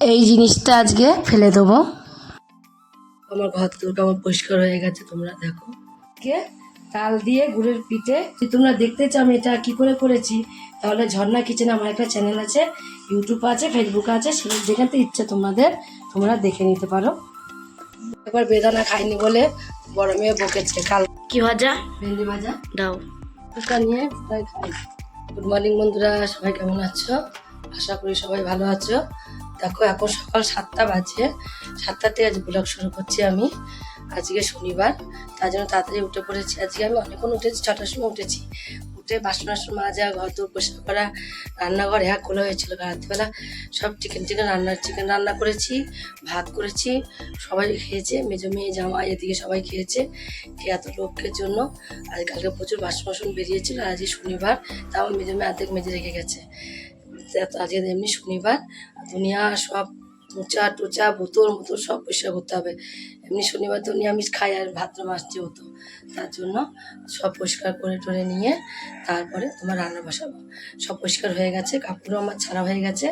এই জিনিসটা আজকে ফেলে দেবো। আমার ঘর দুটো আমার পরিষ্কার হয়ে গেছে তোমরা দেখো। কে তাল দিয়ে গুড়ের পিঠে যদি তোমরা দেখতে চাও আমি এটা কি করে করেছি তাহলে ঝর্ণা কিচেন আমার একটা চ্যানেল আছে ইউটিউব আছে ফেসবুক আছে সেটা যেখানে ইচ্ছে তোমাদের তোমরা দেখে নিতে পারো। একবার বেদানা খাইনি বলে বড় মেয়ে বকেছে কাল কি ভাজা? ভেন্ডি ভাজা। দাও। ফুচকা নিয়ে খাই গুড মর্নিং বন্ধুরা সবাই কেমন আছো? আশা করি সবাই ভালো আছো। দেখো, এখন সকাল সাতটা বাজে। সাতটা থেকে আজ ব্লগ শুরু করছি আমি। আজকে শনিবার, তার জন্য তাড়াতাড়ি উঠে পড়েছি। আজকে আমি অনেকক্ষণ উঠেছি, ছটার সময় উঠেছি। উঠে বাসন বাসন মাজা, ঘর দৌড় পরিষ্কার করা, রান্নাঘর হ্যাঁ খোলা হয়েছিল রাত্রিবেলা। সব চিকেন চিকেন রান্না চিকেন রান্না করেছি, ভাত করেছি, সবাই খেয়েছে, মেজো মেয়ে জামা এদিকে সবাই খেয়েছে। খেয়ে এত লোকের জন্য আজ কালকে প্রচুর বাসন বাসন বেরিয়েছিল আজকে শনিবার, তাও মেজে মেয়ে অর্ধেক মেজে রেখে গেছে। আজকে এমনি শনিবার, দুনিয়া সব মোচা টোচা, বোতল মোতল সব পরিষ্কার করতে হবে। এমনি শনিবার তো নিরামিষ খাই আর ভাদ্র মাস যেহেতু, তার জন্য সব পরিষ্কার করে টরে নিয়ে তারপরে তোমার রান্না বসাবো। সব পরিষ্কার হয়ে গেছে, কাপড়ও আমার ছাড়া হয়ে গেছে।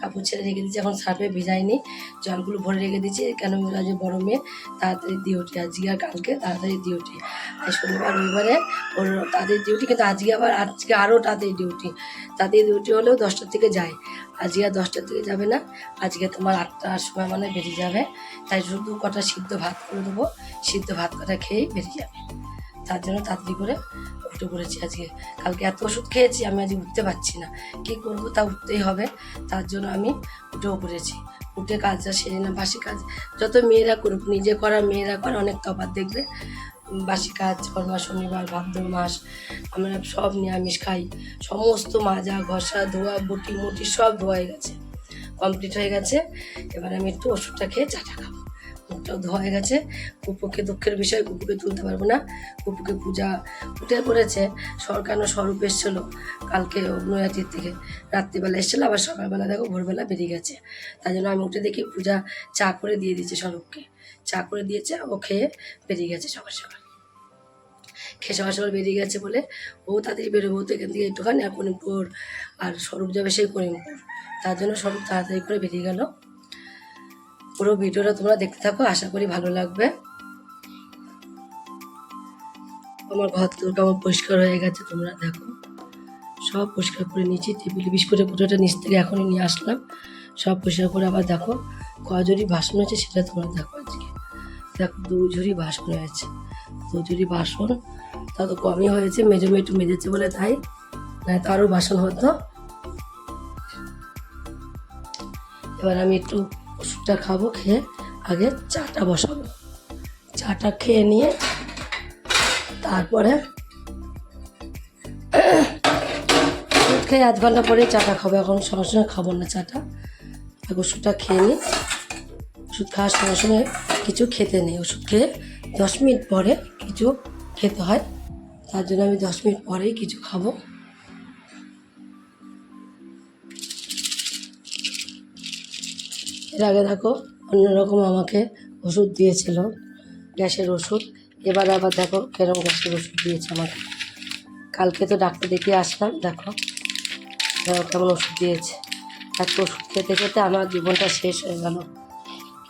কাপড় ছেড়ে রেখে দিচ্ছি এখন সার্ফে ভিজাইনি। জলগুলো ভরে রেখে দিচ্ছি কেন আজ বড় মেয়ে, তাড়াতাড়ি ডিউটি, আজকে আর কালকে তাড়াতাড়ি ডিউটি। আর শনিবার রবিবারে তাদের ডিউটি, কিন্তু আজকে আবার, আজকে আরও তাদের ডিউটি। তাদের ডিউটি হলেও দশটার থেকে যায়। আজকে আর দশটার থেকে যাবে না আজকে তোমার আটটার সময় মানে বেরিয়ে যাবে। তাই শুধু কটা সিদ্ধ ভাত করে দেবো, সিদ্ধ ভাত কটা খেয়েই বেরিয়ে যাবে। তার জন্য তাড়াতাড়ি করে উঠে পড়েছি আজকে। কালকে এত ওষুধ খেয়েছি, আমি আজকে উঠতে পারছি না। কী করব তা উঠতেই হবে। তার জন্য আমি উঠেও পড়েছি। উঠে কাজটা সেরে না, বাসি কাজ। যত মেয়েরা করুক, নিজে করা, মেয়েরা করে, অনেক তফাৎ দেখবে। বাসি কাজ, কর্মা শনিবার, ভাদ্র মাস, আমরা সব নিরামিষ খাই। সমস্ত মাজা, ঘষা, ধোয়া, বটি, মুটি সব ধোয়া হয়ে গেছে। কমপ্লিট হয়ে গেছে। এবার আমি একটু ওষুধটা খেয়ে চাটা খাব। মুখটাও ধোয়া হয়ে গেছে। কুপুকে দুঃখের বিষয় কুপুকে তুলতে পারব না। কুপুকে পূজা উঠে পড়েছে। সরকারও স্বরূপ এসেছিল। কালকে নয়াটির থেকে রাত্রিবেলা এসেছিল, আবার সকালবেলা দেখো ভোরবেলা বেরিয়ে গেছে। তাই জন্য আমি উঠে দেখি পূজা চা করে দিয়ে দিয়েছে স্বরূপকে। চা করে দিয়েছে, ও খেয়ে বেরিয়ে গেছে সকাল সকাল। সকাল সকাল বেরিয়ে গেছে বলে, ও তাড়াতাড়ি বেরোবো তো এখান থেকে একটুখানি আর করিমপুর আর স্বরূপ যাবে সেই করিমপুর। তার জন্য স্বরূপ তাড়াতাড়ি করে বেরিয়ে গেল। পুরো ভিডিওটা তোমরা দেখতে থাকো, আশা করি ভালো লাগবে। আমার ঘর দুটো আমার পরিষ্কার হয়ে গেছে, তোমরা দেখো। সব পরিষ্কার করে নিয়েছি, টেবিল বিস্কুটের কুটোটা নিচ থেকে এখনই নিয়ে আসলাম। সব পরিষ্কার করে আবার দেখো, কজরি বাসন হয়েছে সেটা তোমরা দেখো আজকে। দেখো, দু বাসন হয়েছে দু বাসন তা তো কমই হয়েছে, মেজো একটু মেজেছে বলে তাই। না তো আরও বাসন হতো। এবার আমি একটু ওষুধটা খাব, খেয়ে আগে চাটা বসাবো। চাটা খেয়ে নিয়ে তারপরে খেয়ে আধ ঘণ্টা পরে চাটা খাব। এখন সঙ্গে সঙ্গে খাব না চাটা। ওষুধটা খেয়ে নিই। ওষুধ খাওয়ার সঙ্গে সঙ্গে কিছু খেতে নেই। ওষুধ খেয়ে দশ মিনিট পরে কিছু খেতে হয়। তার জন্য আমি দশ মিনিট পরেই কিছু খাব। এর আগে দেখো অন্যরকম আমাকে ওষুধ দিয়েছিল, গ্যাসের ওষুধ। এবার আবার দেখো কেরম গ্যাসের ওষুধ দিয়েছে আমাকে। কালকে তো ডাক্তার দেখিয়ে আসলাম, দেখো। কেমন ওষুধ দিয়েছে। এত ওষুধ খেতে খেতে আমার জীবনটা শেষ হয়ে গেল।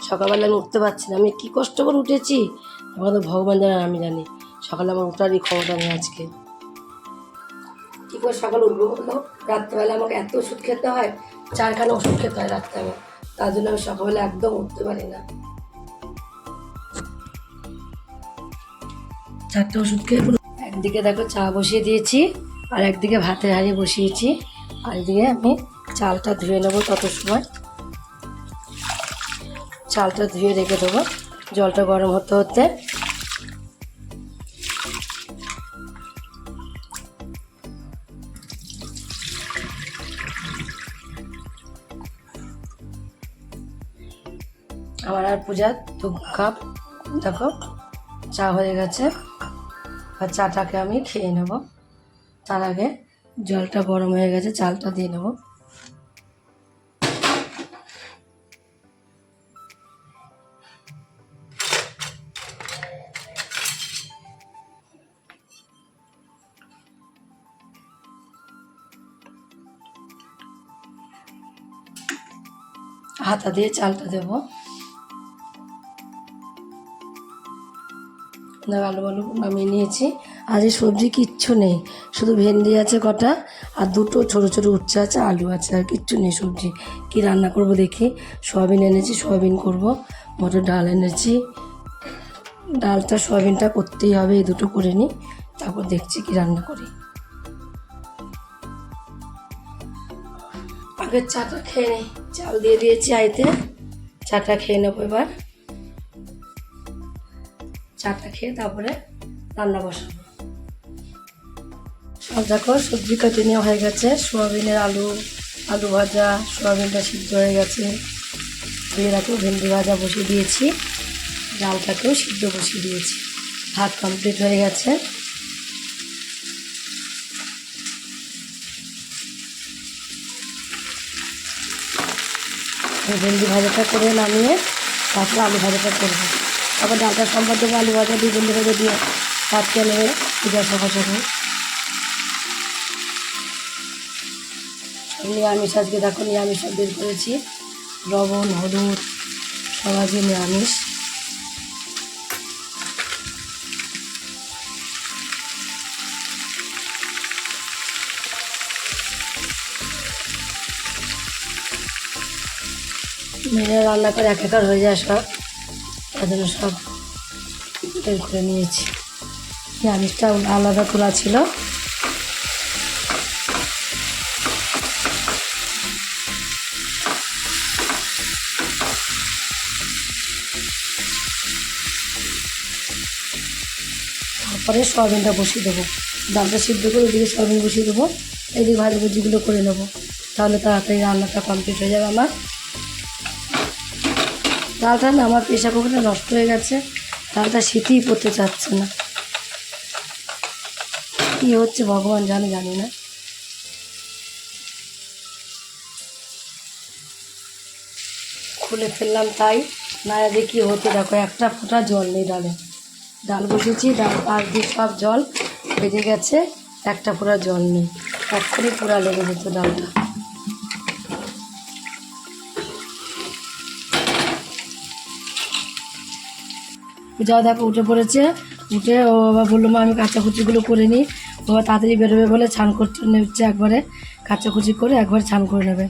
সকালবেলা আমি উঠতে পারছি না, আমি কী কষ্ট করে উঠেছি? এখন তো ভগবান জানার আমি জানি। সকালে আমার উঠারই ক্ষমতা নেই আজকে। কী করে সকালে উঠবো বলল রাত্রেবেলা আমাকে এত ওষুধ খেতে হয়, চারখানা ওষুধ খেতে হয় রাত্রে আমার। তার জন্য আমি সকালবেলা একদম উঠতে পারি না। চারটে ওষুধ খেয়ে একদিকে দেখো চা বসিয়ে দিয়েছি, আর একদিকে ভাতের হাঁড়ি বসিয়েছি। আর এদিকে আমি চালটা ধুয়ে নেব তত সময়। চালটা ধুয়ে রেখে দেবো। জলটা গরম হতে হতে পূজার দু কাপ, দেখো, চা হয়ে গেছে। আর চাটাকে আমি খেয়ে নেব। তার আগে জলটা গরম হয়ে গেছে, চালটা দিয়ে নেব। হাতা দিয়ে চালটা দেবো। দেখো আলু আলু নামিয়ে নিয়েছি। আজ সবজি কিচ্ছু নেই, শুধু ভেন্ডি আছে কটা আর দুটো ছোটো ছোটো উচ্ছে আছে, আলু আছে আর কিচ্ছু নেই সবজি। কি রান্না করব দেখি? সয়াবিন এনেছি, সয়াবিন করব। মটর ডাল এনেছি। ডালটা সয়াবিনটা করতেই হবে, এই দুটো করে নিই, তারপর দেখছি কি রান্না করি। আগের চাটা খেয়ে নিই চাল দিয়ে দিয়েছি আইতে। চাটা খেয়ে নেব এবার। চাটা খেয়ে তারপরে রান্না বসাবো। সব দেখো, সবজি কেটে নেওয়া হয়ে গেছে। সোয়াবিনের আলু আলু ভাজা, সোয়াবিনটা সিদ্ধ হয়ে গেছে। রাখো ভেন্ডি ভাজা বসিয়ে দিয়েছি। ডালটাকেও সিদ্ধ বসিয়ে দিয়েছি। ভাত কমপ্লিট হয়ে গেছে। ভেন্ডি ভাজাটা করে নামিয়ে তারপরে আলু ভাজাটা করব। ডালটা সম্বাদ দেবো আলু ভাজা দিয়ে ভেন্ডি ভাজা দিয়ে ভাত নেবে, পূজা সকাল সকাল নিরামিষ আজকে দেখো, নিরামিষ বের করেছি। লবণ, হলুদ, সব আজকে নিরামিষ। মেয়েরা রান্না করে এক একার হয়ে যায় সব। জন্য সব বের করে নিয়েছি। নিরামিষটা আলাদা তোলা ছিল। তারপরে সয়াবিনটা বসিয়ে দেবো। ডালটা সিদ্ধ করে ওদিকে সয়াবিন বসিয়ে দেবো। এদিকে ভাজি ভুজিগুলো করে নেব। তাহলে তাড়াতাড়ি রান্নাটা কমপ্লিট হয়ে যাবে আমার। ডালটা না আমার প্রেশার কুকারটা নষ্ট হয়ে গেছে। ডালটা শীতই পড়তে চাচ্ছে না। কী হচ্ছে ভগবান জানে, জানি না। খুলে ফেললাম তাই। না দেখি হতে, দেখো একটা ফোঁটা জল নেই ডালে। ডাল বসেছি, ডাল আর দিয়ে সব জল বেজে গেছে, একটা ফোঁটা জল নেই। এক্ষুনি পুরা লেগে যেত ডালটা। পূজাও দেখো, উঠে পড়েছে। উঠে ও বাবা বলল, মা, আমি কাঁচাকুচিগুলো করে নিই। ও তাড়াতাড়ি বেরোবে বলে ছান করতে নেচ্ছে একবারে। কাঁচাকুচি করে একবার ছান করে নেবে।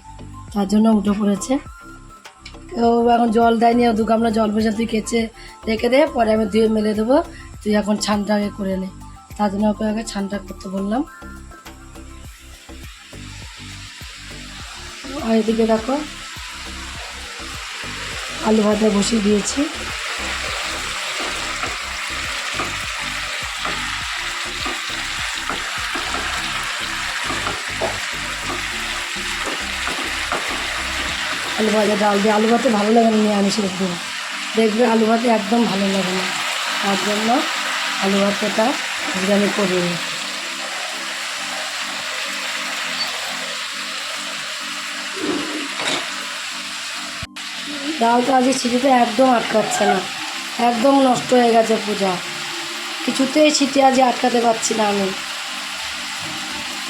তার জন্য উঠে পড়েছে। ও এখন জল দেয়নি ও দু গামলা জল বসে তুই কেচে রেখে দে, পরে আমি ধুয়ে মেলে দেবো। তুই এখন ছানটা আগে করে নে। তার জন্য ওকে আগে ছানটা করতে বললাম। এদিকে দেখো, আলু ভাজা বসিয়ে দিয়েছি। আলু ভাজা, ডাল দিয়ে। আলু ভাতে ভালো লাগে না নিরামিষের একদম দেখবে আলু ভাতে একদম ভালো লাগে না। তার জন্য আলু ভাতটা আমি করিনি ডালটা আজকে ছিটিতে একদম আটকাচ্ছে না। একদম নষ্ট হয়ে গেছে পূজা। কিছুতেই ছিটি আজকে আটকাতে পারছি না আমি।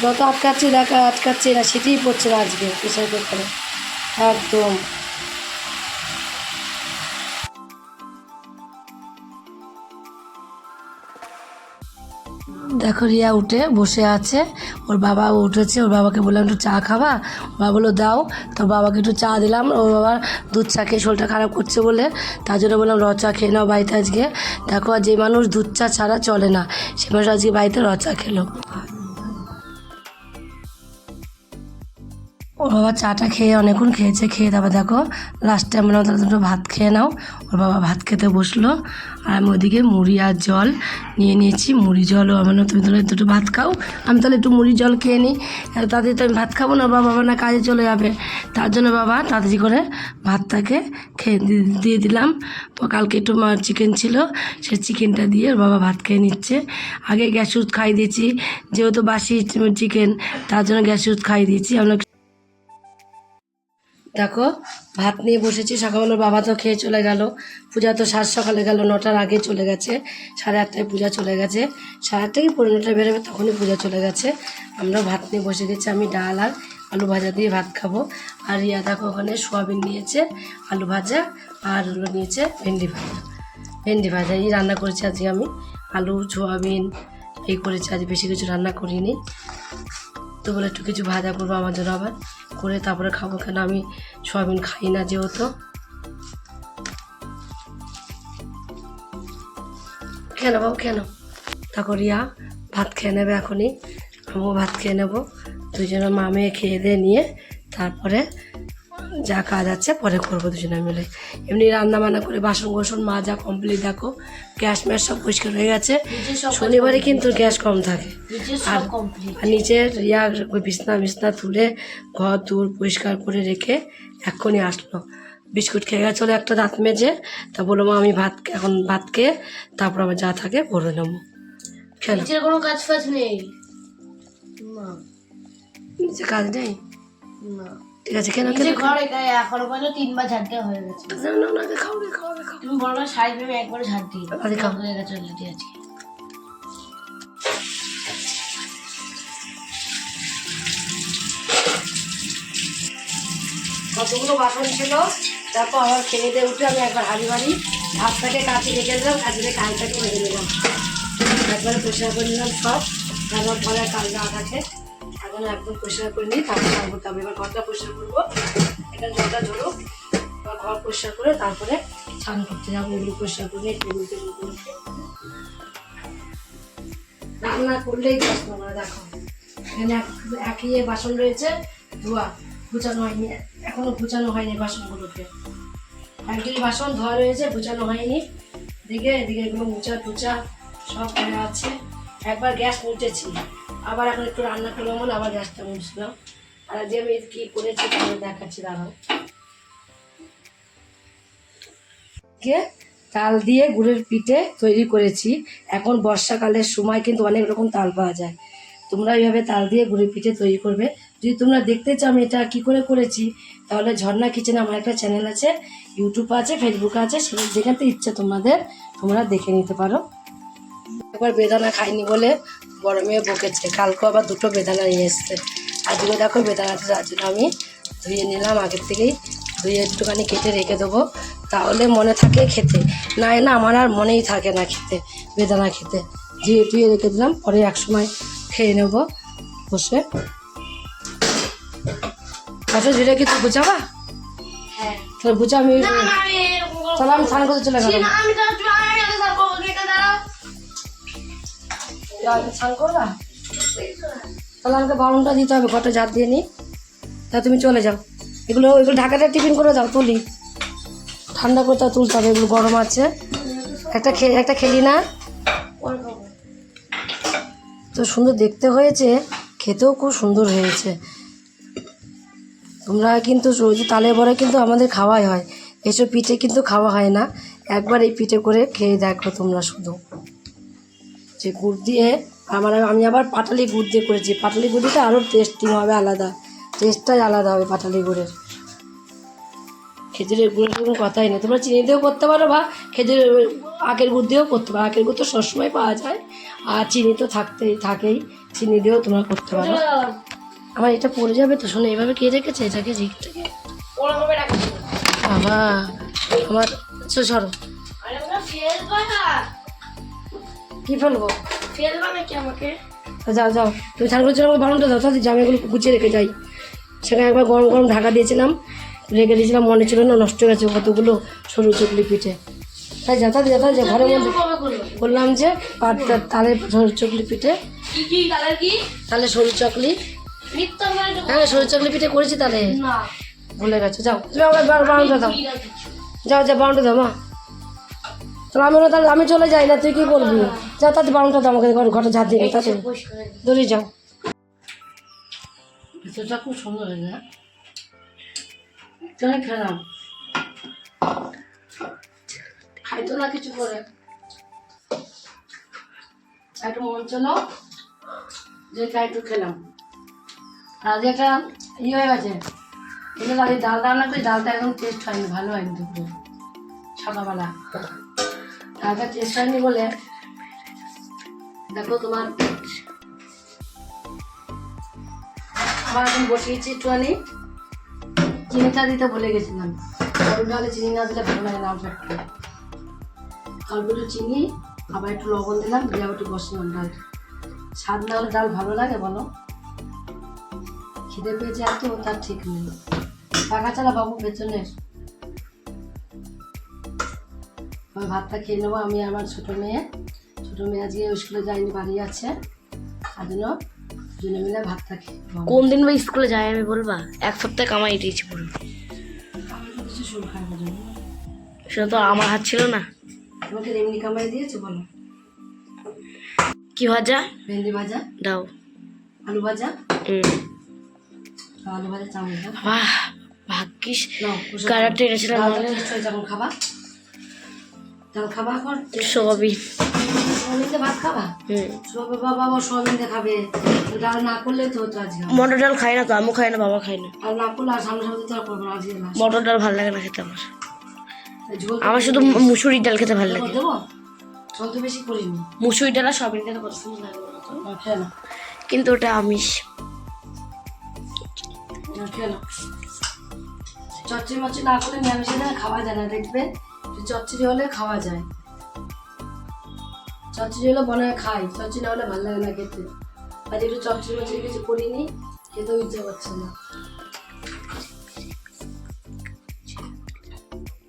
যত আটকাচ্ছি দেখা, আটকাচ্ছি না সেটাই পড়ছে না আজকে প্রেশার কুকারে একদম। দেখো রিয়া উঠে বসে আছে। ওর বাবা উঠেছে, ওর বাবাকে বললাম, একটু চা খাবা? বাবা বলল, দাও। তোর বাবাকে একটু চা দিলাম। ওর বাবা দুধ চা খেয়ে শরীরটা খারাপ করছে বলে তার জন্য বললাম, র চা খেয়ে নাও বাড়িতে আজকে। দেখো, আর যে মানুষ দুধ চা ছাড়া চলে না, সে মানুষ আজকে বাড়িতে র চা খেলো। বাবা চাটা খেয়ে অনেকক্ষণ খেয়েছে, খেয়ে তারপর দেখো লাস্টে আমরা তাহলে দুটো ভাত খেয়ে নাও। ওর বাবা ভাত খেতে বসল। আর আমি ওদিকে মুড়ি আর জল নিয়ে নিয়েছি। মুড়ি জলও আমার তুমি তাহলে দুটো ভাত খাও। আমি তাহলে একটু মুড়ি জল খেয়ে নিই। তাড়াতাড়ি তো আমি ভাত খাব না, বাবা বাবা না কাজে চলে যাবে। তার জন্য বাবা তাড়াতাড়ি করে ভাতটাকে খেয়ে দিয়ে দিলাম। কালকে একটু চিকেন ছিল, সে চিকেনটা দিয়ে ওর বাবা ভাত খেয়ে নিচ্ছে। আগে গ্যাস ওষুধ খাই দিয়েছি, যেহেতু বাসি চিকেন তার জন্য গ্যাস ওষুধ খাই দিয়েছি। আমরা দেখো, ভাত নিয়ে বসেছি। সকালবেলা বাবা তো খেয়ে চলে গেল। পূজা তো সাত সকালে গেল, নটার আগে চলে গেছে। সাড়ে আটটায় পূজা চলে গেছে। সাড়ে আটটা কি পনেরো নটায় বেরোবে তখনই পূজা চলে গেছে। আমরা ভাত নিয়ে বসে গেছি, আমি ডাল আর আলু ভাজা দিয়ে ভাত খাব। আর রিয়া দেখো ওখানে সোয়াবিন নিয়েছে, আলু ভাজা আর হলো নিয়েছে ভেন্ডি ভাজা। ভেন্ডি ভাজা এই রান্না করেছি আজকে আমি। আলু, সোয়াবিন, এই করেছি। আজ বেশি কিছু রান্না করিনি। তো বলে একটু কিছু ভাজা করব আমার জন্য আবার। করে তারপরে খাব কেন? আমি সয়াবিন খাই না যেহেতু। কেন বাবু, কেন? তারপর রিয়া, ভাত খেয়ে নেবে এখনই। আমিও ভাত খেয়ে নেব। দুজনের মামে খেয়ে দিয়ে নিয়ে তারপরে যা কাজ আছে পরে করব দুজনে মিলে। এমনি রান্না বান্না করে বাসন কোসন মাজা কমপ্লিট দেখো গ্যাস ম্যাস সব পরিষ্কার হয়ে গেছে। শনিবারে কিন্তু গ্যাস কম থাকে। আর নিচের ওই বিছনা বিছনা তুলে ঘর দূর পরিষ্কার করে রেখে এক্ষুনি আসলো। বিস্কুট খেয়ে গেছিল একটা দাঁত মেজে তা বলল মা আমি ভাত এখন ভাত খেয়ে তারপর আমার যা থাকে ভরে নেব। খেলো। কোনো কাজ ফাজ নেই? না কাজ নেই? না। ঠিক আছে কেন কেন এখনও পর্যন্ত তিনবার ঝাড় দেওয়া হয়ে গেছে। না না না খাও রে খাও রে খাও তুমি বলো না ভেবে একবারে ঝাড় দিই আরে খাও। হয়ে গেছে অলরেডি আজকে। কতগুলো বাসন ছিল তারপর আবার খেয়ে দিয়ে উঠে আমি একবার হাড়ি বাড়ি ভাতটাকে কাছে রেখে দিলাম কাছে রেখে হাঁড়িটাকে বেঁধে নিলাম। একবারে পরিষ্কার করে নিলাম সব। তারপর পরে কাল যা থাকে এখন একদম পরিষ্কার করে নিই তারপর স্নান করতে হবে এবার ঘরটা পরিষ্কার করব। এখানে জলটা ধরুক এবার ঘর পরিষ্কার করে তারপরে স্নান করতে যাব। এগুলো পরিষ্কার করে নিই টেবিল টেবিল রান্না করলেই কষ্ট আমরা দেখো এখানে একই বাসন রয়েছে, ধোয়া। গুছানো হয়নি, এখনও গুছানো হয়নি বাসনগুলোকে। একই বাসন, ধোয়া রয়েছে, গুছানো হয়নি। দিকে এদিকে এগুলো মুচা টুচা সব হয়ে আছে। একবার গ্যাস মুছেছি আবার এখন একটু রান্না করলাম বলে আবার গ্যাসটা মুছলাম। আর আজকে আমি কি করেছি দেখাচ্ছি, দাঁড়াও। কে? তাল দিয়ে গুড়ের পিঠে তৈরি করেছি। এখন বর্ষাকালের সময় কিন্তু অনেক রকম তাল পাওয়া যায়। তোমরা এইভাবে তাল দিয়ে গুড়ের পিঠে তৈরি করবে। যদি তোমরা দেখতে চাও আমি এটা কী করে করেছি, তাহলে ঝর্ণা কিচেন আমার একটা চ্যানেল আছে, ইউটিউব আছে ফেসবুক আছে, সেটা যেখানে ইচ্ছা তোমাদের, তোমরা দেখে নিতে পারো। একবার বেদানা খাইনি বলে বড় মেয়ে বকেছে। কালকে আবার দুটো বেদানা নিয়ে এসছে। আজকে দেখো বেদানাটা যার জন্য আমি ধুয়ে নিলাম আগের থেকেই ধুয়ে একটুখানি কেটে রেখে দেবো। তাহলে মনে থাকে খেতে। না না আমার আর মনেই থাকে না খেতে বেদানা খেতে। ধুয়ে টুয়ে রেখে দিলাম পরে এক সময় খেয়ে নেব বসে। আচ্ছা যেটা কি তুই বুঝাবা? হ্যাঁ। তাহলে বুঝা আমি তাহলে আমি স্নান করতে চলে গেলাম। তাহলে আমাকে বারণটা দিতে হবে, ঘরটা ঝাড় দিয়ে নিই। তা তুমি চলে যাও। এগুলো এগুলো ঢাকাটা টিফিন করে দাও, তুলি। ঠান্ডা করতে তুলতে হবে, এগুলো গরম আছে। একটা খে, একটা খেলি না তো সুন্দর দেখতে হয়েছে, খেতেও খুব সুন্দর হয়েছে। তোমরা কিন্তু তালে বড়া কিন্তু আমাদের খাওয়াই হয়। এসব পিঠে কিন্তু খাওয়া হয় না। একবার এই পিঠে করে খেয়ে দেখো তোমরা শুধু। যে গুড় দিয়ে আমার আমি আবার পাটালি গুড় দিয়ে করেছি। পাটালি গুড়িটা আরও টেস্টিং হবে, আলাদা। টেস্টটাই আলাদা হবে পাটালি গুড়ের। খেজুরের গুড়ের কোনো কথাই নেই তোমরা চিনি দিয়েও করতে পারো বা খেজুরের আখের গুড় দিয়েও করতে পারো। আখের গুড় তো সবসময় পাওয়া যায়। আর চিনি তো থাকতেই থাকেই। চিনি দিয়েও তোমরা করতে পারো। আমার এটা পড়ে যাবে তো? শোনো এইভাবে কে রেখেছে? এটাকে ঝিকটাকে না। বাবা, আমার সো সরো। না। কী ফেলব ফেলবা নাকি আমাকে? যাও যাও। তুমি করছ আমাকে বারণটা দাও তাদের জামাইগুলো গুছিয়ে রেখে যাই। সেখানে একবার গরম গরম ঢাকা দিয়েছিলাম রেখে দিয়েছিলাম মনে ছিল না নষ্ট হয়ে গেছে কতগুলো সরু চকলি পিঠে। তাই যা তাদের যা তাদের ঘরের মধ্যে বললাম যে পাট তালে সরু চকলি পিঠে। কি কি কালার কি? তাহলে সরু চকলি। হ্যাঁ সরু চকলি পিঠে করেছি তাহলে ভুলে গেছো যাও। তুমি আমার বারণটা দাও। যাও যা বারণটা দাও মা। তাহলে আমি তাহলে আমি চলে যাই না, তুই কি করবি? যা, তাতে বারণটা আমাকে, ঘর ঘরে ঝাঁট দিয়ে তাতে। দৌড়ে যাও। খুব সুন্দর না চলে খেলাম। খাইতো না কিছু করে? একটু মন যে একটু খেলাম। একটা ইয়ে হয়ে গেছে ডালটা একদম টেস্ট হয়নি, ভালো হয়নি দুপুরে। সকালবেলা ডালটা টেস্ট হয়নি বলে। দেখো তোমার। আবার এখন বসিয়েছি একটুখানি চিনিটা দিতে ভুলে গেছিলাম। গরম ডালে চিনি না দিলে ভালো লাগে না পক্ষে। অল্প একটু চিনি, আবার একটু লবণ দিলাম, দিয়ে একটু বসলাম ডালটা স্বাদ না হলে ডাল ভালো লাগে বলো। খিদে পেয়েছে এত, তার ঠিক নেই। পাখা চালা বাবু পেছনে আমি ভাতটা খেয়ে নেব। আমি আমার ছোটো মেয়ে। ছোটো মেয়ে আজকে স্কুলে যায়নি বাড়ি আছে। তার জন্য দুজনে মিলে ভাতটা খেয়ে কোন দিন বা স্কুলে যাই আমি বলবা? এক সপ্তাহে কামাই দিয়েছি পুরো তো কিছু শুরু খাইবো জন্য সেটা তো আমার হাত ছিল না। তোমাকে এমনি কামাই দিয়েছে বলো। কি ভাজা? ভেন্ডি ভাজা। দাও। আলু ভাজা। হুম। আলু ভাজা চাউমিন বাহ ভাগ্যিস। কারাটে এনেছিলাম হয়ে যখন খাবা। ডাল খাবা এখন? সবই সোয়াবিন দিয়ে ভাত খাবা? হুম। বাবা ও সোয়াবিন দিয়ে খাবে। ডাল না করলে তো হতো আজকে। মটর ডাল খাই না তো আমিও খাই না বাবা খাই না। আর না করলে আর সামনে সামনে তো আর করব না আজকে মটর ডাল ভালো লাগে না খেতে আমার। আমার শুধু মুসুরির ডাল খেতে ভালো লাগে। ঝোল তো বেশি করিনি। মুসুরির ডাল আর লাগে না খেয়ে না কিন্তু ওটা আমিষ। চচ্চড়ি মচ্চড়ি না করলে নিরামিষে না খাওয়া যায় না দেখবে? যে চচ্চড়ি হলে খাওয়া যায়। চচ্চড়ি হলে হয় খাই, চচ্চড়ি না হলে ভালো লাগে না খেতে। আজ একটু চচ্চড়ি মচ্চড়ি কিছু করিনি, খেতেও ইচ্ছে করছে না।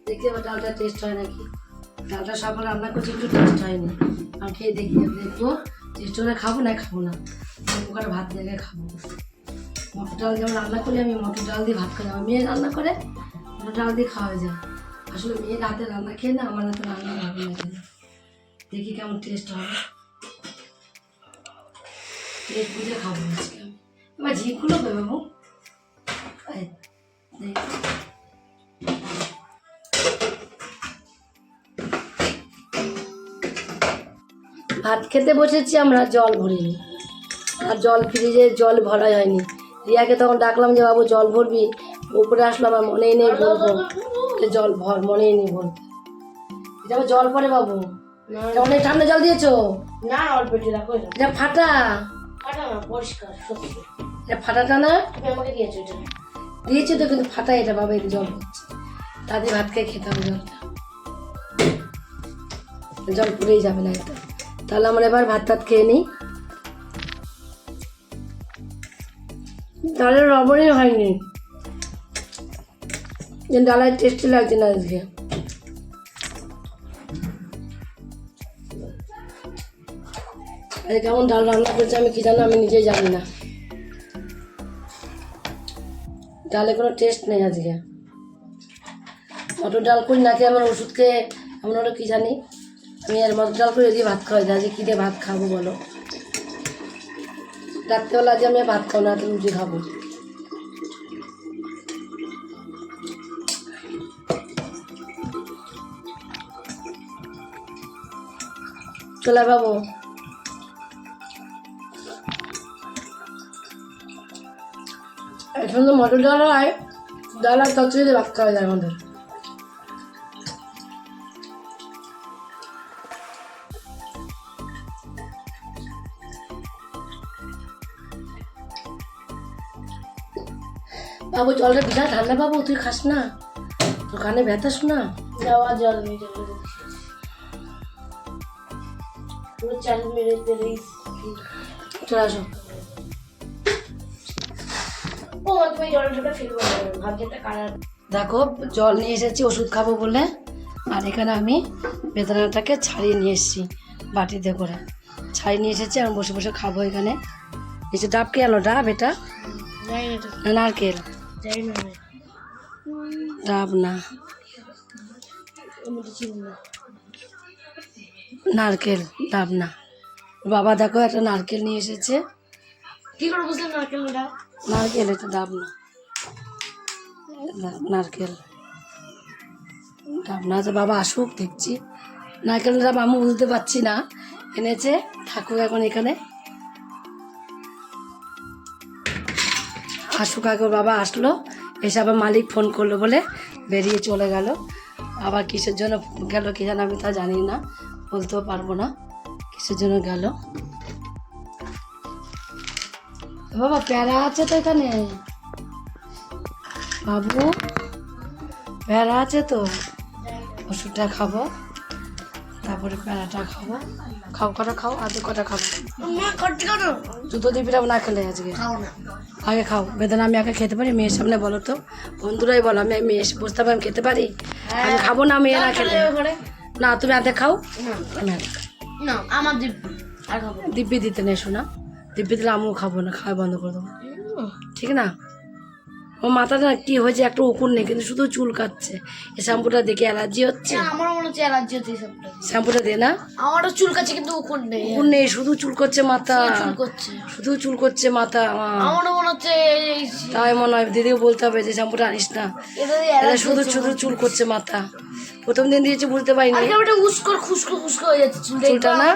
দেখি এবার ডালটা টেস্ট হয় নাকি। ডালটা সকালে রান্না করছি, একটু টেস্ট হয়নি। আমি খেয়ে দেখি, দেখব টেস্ট হলে খাব, না খাব না। ওখানে ভাত দিয়ে খাব। মটর ডাল যেমন রান্না করি, আমি মটর ডাল দিয়ে ভাত খাই আমার মেয়ে রান্না করে, মটর ডাল দিয়ে খাওয়া যায়। আসলে মেয়ে রাতে রান্না খেয়ে না, আমার হাতে রান্না ভালো লাগে না দেখি কেমন টেস্ট হবে টেস্ট বুঝে খাব এবার বাবু। ভাত খেতে বসেছি আমরা, জল ভরিনি। আর জল ফ্রিজে জল ভরাই হয়নি। রিয়াকে তখন ডাকলাম যে, বাবু, জল ভরবি? উপরে আসলো আমার মনেই নেই, বলব। যে জল ভর মনেই নেই বলতে এটা আবার জল পরে বাবু? অনেক ঠান্ডা জল দিয়েছ? না অল্প একটু রাখো এটা। ফাটা। ফাটা না পরিষ্কার সত্যি। এটা ফাটাটা না? তুমি আমাকে দিয়েছ এটা। দিয়েছি তো কিন্তু ফাটা এটা বাবা এটা জল হচ্ছে। তাদের ভাত খেয়ে খেতে হবে জলটা। জল পুড়েই যাবে না এটা তাহলে আমরা এবার ভাত টাত খেয়ে নিই। তাহলে লবণই হয়নি। যে ডালের টেস্টি লাগছে না আজকে। কেমন ডাল রান্না করছে আমি কি জানো, আমি নিজেই জানি না। ডালে কোনো টেস্ট নেই আজকে। মটর ডাল করি নাকি আমার ওষুধ খেয়ে এমন ওটা কী জানি। আমি আর মটর ডাল করে দিয়ে ভাত খাওয়াই, আজকে কী দিয়ে ভাত খাব বলো? রাত্রেবেলা আজকে আমি ভাত খাব না রুটি খাব। চলে বাবু এখন তো মটর ডাল হয় ডাল আর তরকারি দিয়ে ভাত খাওয়া যায় বাবু, জলটা বিশাল ঠান্ডা বাবু, তুই খাস না? তোর কানে ব্যথা শোনা? যাওয়া জল পুরো চাল মেরে দিলে চলে আসো ও তুমি ফেলব ভাগ্যটা কারার দেখো জল নিয়ে এসেছি ওষুধ খাব বলে। আর এখানে আমি বেদনাটাকে ছাড়িয়ে নিয়ে এসেছি বাটিতে করে। ছাড়িয়ে নিয়ে এসেছি আমি বসে বসে খাব এখানে। এসে ডাব কে এলো ডাব এটা? নারকেল। ডাব না। নারকেল ডাবনা বাবা দেখো একটা নারকেল নিয়ে এসেছে। কি করে বুঝলাম নারকেল এটা নারকেল এটা ডাব না। না- নারকেল। ডাবনা তো বাবা আসুক দেখছি। নারকেল ডাব আমি বুঝতে পারছি না। এনেছে থাকুক এখন এখানে। আসুক আগে বাবা আসলো। এসে আবার মালিক ফোন করল বলে বেরিয়ে চলে গেল। আবার কিসের জন্য গেল কি জানো আমি তা জানি না। বলতেও পারব না। কিসের জন্য গেল? বাবা প্যারা আছে তো এখানে? বাবু প্যারা আছে তো? ওষুধটা খাব তারপরে প্যারাটা খাব। খাও কটা খাও? আধ কটা খাব? জুতো পিঠাবো না খেলে আজকে? আগে খাও। বেদনা আমি আগে খেতে পারি মেয়ের সামনে বলো তো। বন্ধুরাই বলো আমি মেয়ে বসতে পারি আমি খেতে পারি? আমি খাব না মেয়ে না খেলে। না তুমি আধে খাও। না আমি আধে খাই। না আমার দিব্যি। আর খাব। দিব্যি দিতে নেই শোনা। দিব্যি দিলে আমিও খাব না খাওয়া বন্ধ করে দেবো। ঠিক না? ও মাথাটা কি হয়েছে? একটা উকুন নেই কিন্তু শুধু চুল কাটছে। এই শ্যাম্পুটা দেখে অ্যালার্জি হচ্ছে? আমারও মনে হচ্ছে অ্যালার্জি হচ্ছে শ্যাম্পুটা দে না। আমারও চুল কাছে কিন্তু উকুন নেই। উকুন নেই শুধু চুল করছে মাথা। চুল করছে শুধু চুল করছে মাথা আমার আমারও মনে হচ্ছে তাই মনে হয় দিদিকে বলতে হবে যে শ্যাম্পুটা আনিস না। এটা শুধু শুধু চুল করছে মাথা। প্রথম দিন দিয়েছি বুঝতে পারিনি। আজকে ওটা উস্কর খুস্কো খুস্কো হয়ে যাচ্ছে চুলটা। না?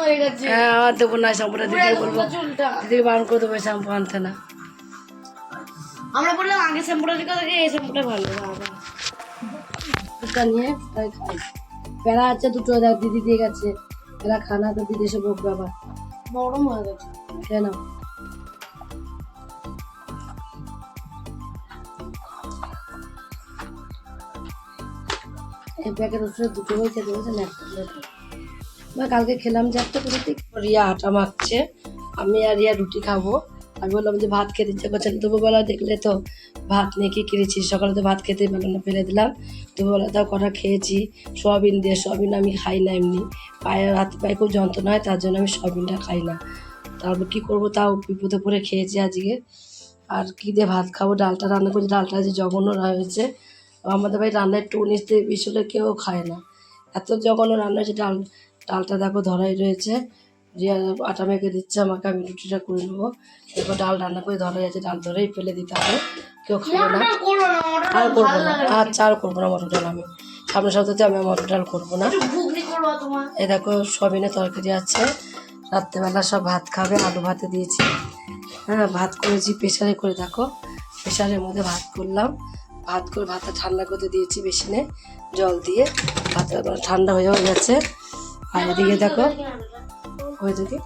হয়ে গেছে? হ্যাঁ আমার দেবো না শ্যাম্পুটা পুরো দিদিকে বলব। দিদিকে বারণ করে দেবো শ্যাম্পু আনতে না। আমরা বললাম আগে শ্যাম্পুটা দেখে এই শ্যাম্পুটা ভালো, বাবা। ফুচকা নিয়ে তাই খাই। প্যারা আছে, দুটো দেখ, দিদি দিয়ে গেছে। প্যারা খানা তো দিদি বকবে আবার। নরম হয়ে গেছে। এই প্যাকেট ওষুধ দুটো হয়ে খেতে হয়েছে করে কালকে খেলাম যে একটা করে রিয়া আটা মাখছে। আমি আর রিয়া রুটি খাব। আমি বললাম যে ভাত খেতে ইচ্ছে করছে দুপুরবেলা দেখলে তো ভাত নিয়ে কি কিনেছি সকালে তো ভাত খেতে পেলাম না ফেলে দিলাম। দুপুরবেলা তাও কটা খেয়েছি? সোয়াবিন দিয়ে, সোয়াবিন আমি খাই না এমনি। পায়ে হাতে পায়ে খুব যন্ত্রণা হয়, তার জন্য আমি সোয়াবিনটা খাই না। তারপর কী করব? তাও বিপদে পড়ে খেয়েছি আজকে। আর কি দিয়ে ভাত খাব? ডালটা রান্না করছি। ডালটা যে জঘন্য হয়েছে। আমাদের বাড়ি রান্না একটু উনিশ দিয়ে বিশ কেউ খায় না। এত জঘন্য রান্না হয়েছে। ডাল, ডালটা দেখো ধরাই রয়েছে। রিয়া আটা মেখে দিচ্ছে আমাকে আমি রুটিটা করে নেব। এরপর ডাল রান্না করে ধরাই যাচ্ছে ডাল ধরেই ফেলে দিতে হবে। কেউ খাবে না। আর করব না। আচ্ছা আর করব না মটর ডাল আমি। সামনের সপ্তাহে আমি মটর ডাল করব না। এ দেখো সবিনে তরকারি আছে। রাত্রেবেলা সব ভাত খাবে আলু ভাতে দিয়েছি। হ্যাঁ ভাত করেছি প্রেশারে করে দেখো। প্রেশারের মধ্যে ভাত করলাম। ভাত করে ভাতটা ঠান্ডা করতে দিয়েছি বেসিনে জল দিয়ে। ভাতটা ঠান্ডা হয়ে হয়ে গেছে। আর এদিকে দেখো ওই থাকে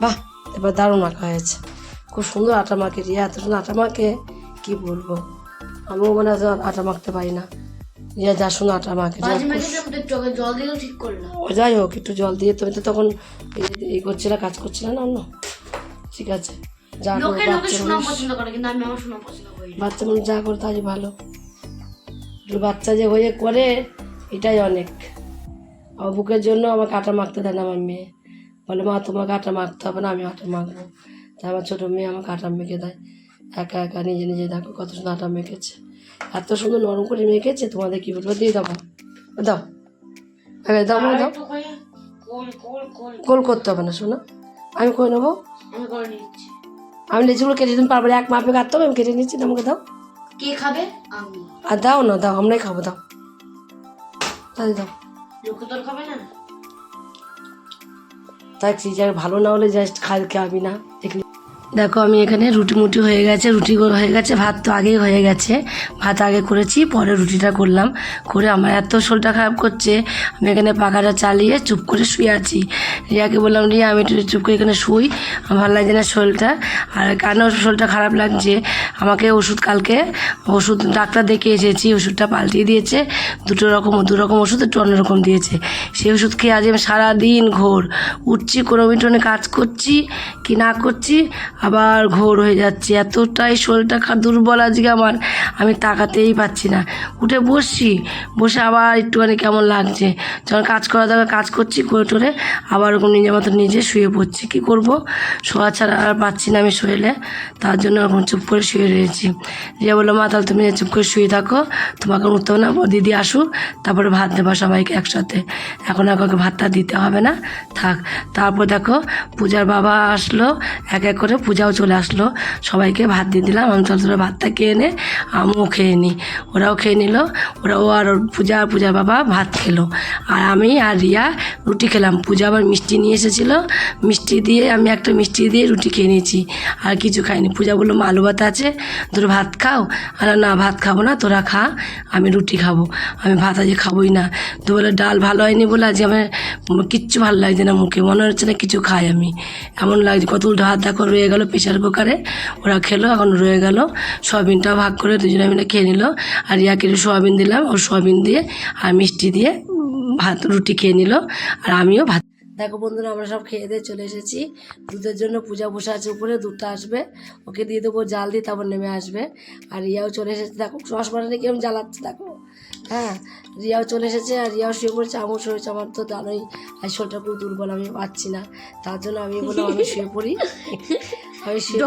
বাহ এবার দারুণ মাখা হয়েছে। খুব সুন্দর আটা মাখে রিয়া এত সুন্দর আটা মাখে কি বলব? আমিও মানে আটা মাখতে পারি না। রিয়া যা সুন্দর আটা মাখে যাই হোক একটু জল দিয়ে তুমি তো তখন এই- করছিলে কাজ করছিলে না অন্য? ঠিক আছে যা বাচ্চা মানুষ। না। যা করে তাই ভালো। বাচ্চা যে হয়ে করে এটাই অনেক। আমার বুকের জন্য আমাকে আটা মাখতে দেয় না আমার মেয়ে। বলে মা তোমাকে আটা মাখতে হবে না আমি আটা মাখবো। তাই আমার ছোটো মেয়ে আমাকে আটা মেখে দেয়। একা একা নিজে নিজে দেখো কত সুন্দর আটা মেখেছে। এত সুন্দর নরম করে মেখেছে তোমাদের কি বলব? দিয়ে দাও দাও। এবার দাও দাও। গোল করতে হবে না শোনো। আমি করে নেব? আমি লেচিগুলো কেটে দিন পারব এক মাপে কাটতে হবে আমি কেটে নিচ্ছি আমাকে দাও। কে খাবে? আর দাও না দাও আমরাই খাব দাও। তাই দাও। লোকে তোর খাবে না? তাই ভালো না হলে জাস্ট খাই খাবি না। দেখলি দেখো, আমি এখানে রুটি মুটি হয়ে গেছে, রুটি হয়ে গেছে, ভাত তো আগেই হয়ে গেছে। ভাত আগে করেছি, পরে রুটিটা করলাম। করে আমার এত শরীরটা খারাপ করছে, আমি এখানে পাখাটা চালিয়ে চুপ করে শুয়ে আছি। রিয়াকে বললাম, রিয়া, আমি একটু চুপ করে এখানে শুই, আমার ভালো লাগছে না শরীরটা। আর কেন শরীরটা খারাপ লাগছে? আমাকে ওষুধ কালকে, ওষুধ, ডাক্তার দেখে এসেছি, ওষুধটা পাল্টিয়ে দিয়েছে। দুটো রকম, দু রকম ওষুধ একটু অন্যরকম দিয়েছে। সেই ওষুধ খেয়ে আজ আমি সারাদিন ঘোর। উঠছি, কোনো মিটনে কাজ করছি, কি না করছি আবার ঘোর হয়ে যাচ্ছে। এতটাই শরীরটা দুর্বল আজকে আমার। আমি তাকাতেই পাচ্ছি না। উঠে বসছি। বসে আবার একটুখানি কেমন লাগছে। যখন কাজ করা দরকার, কাজ করছি, করে টোরে আবার ওরকম নিজের মতো নিজে শুয়ে পড়ছি। কী করব? শোয়া ছাড়া আর পাচ্ছি না আমি শরীরে। তার জন্য ওরকম চুপ করে শুয়ে রয়েছি। রিয়া বলল, মা, তাহলে তুমি চুপ করে শুয়ে থাকো। তোমাকে উঠতে না দিদি আসুক। তারপরে ভাত দেবা সবাইকে একসাথে। এখন আর কাউকে ভাতটা দিতে হবে না। থাক। তারপর দেখো, পূজার বাবা আসলো। এক এক করে পূজাও চলে আসলো। সবাইকে ভাত দিয়ে দিলাম। আমি চল তোরা ভাতটা খেয়ে নে, আমিও খেয়ে নিই ওরাও খেয়ে নিল। ওরা ও আর পূজা আর পূজার বাবা ভাত খেলো। আর আমি আর রিয়া রুটি খেলাম। পূজা আবার মিষ্টি নিয়ে এসেছিল। মিষ্টি দিয়ে আমি একটা মিষ্টি দিয়ে রুটি খেয়ে নিয়েছি। আর কিছু খাইনি। পূজা বলল, মা আলু ভাত আছে, তোর ভাত খাও? আর না, ভাত খাব না, তোরা খা, আমি রুটি খাব। আমি ভাত আজকে খাবোই না। তো বলে, ডাল ভালো হয়নি বলে আজকে আমার কিচ্ছু ভালো লাগছে না মুখে। মনে হচ্ছে না কিছু খাই আমি। এমন লাগছে কত হাত দেখো রয়ে গেল প্রেশার কুকারে, ওরা খেলো, এখন রয়ে গেল। সয়াবিনটা ভাগ করে দুজনে মিলে খেয়ে নিল। আর একটু সয়াবিন দিলাম ও সোয়াবিন দিয়ে আর মিষ্টি দিয়ে ভাত, রুটি খেয়ে নিল। আর আমিও ভাত দেখো বন্ধুরা, আমরা সব খেয়ে দিয়ে চলে এসেছি। দুধের জন্য পূজা বসে আছে উপরে, দুধটা আসবে। ওকে দিয়ে দেবো জাল দিয়ে তারপর নেমে আসবে। আর রিয়াও চলে এসেছে। দেখো সসমানে কিরম জ্বালাচ্ছে, দেখো। হ্যাঁ রিয়াও চলে এসেছে আর রিয়াও শুয়ে পড়েছে আমার শরীর আমার তো জানোই আর শরীরটা খুব দুর্বল আমি পাচ্ছি না। তার জন্য আমি বললাম আমি শুয়ে পড়ি। আমি শুয়ে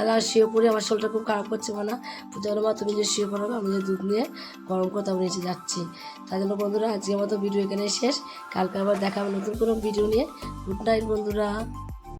আর আর শুয়ে পড়ি আমার শরীরটা খুব খারাপ করছে মানে। পূজা মা তুমি যে শুয়ে পড়ো আমি যে দুধ নিয়ে গরম করে তারপর নিচে যাচ্ছি। তার জন্য বন্ধুরা আজকের মতো ভিডিও এখানে শেষ। কালকে আবার দেখা হবে নতুন কোনো ভিডিও নিয়ে। গুড নাইট বন্ধুরা।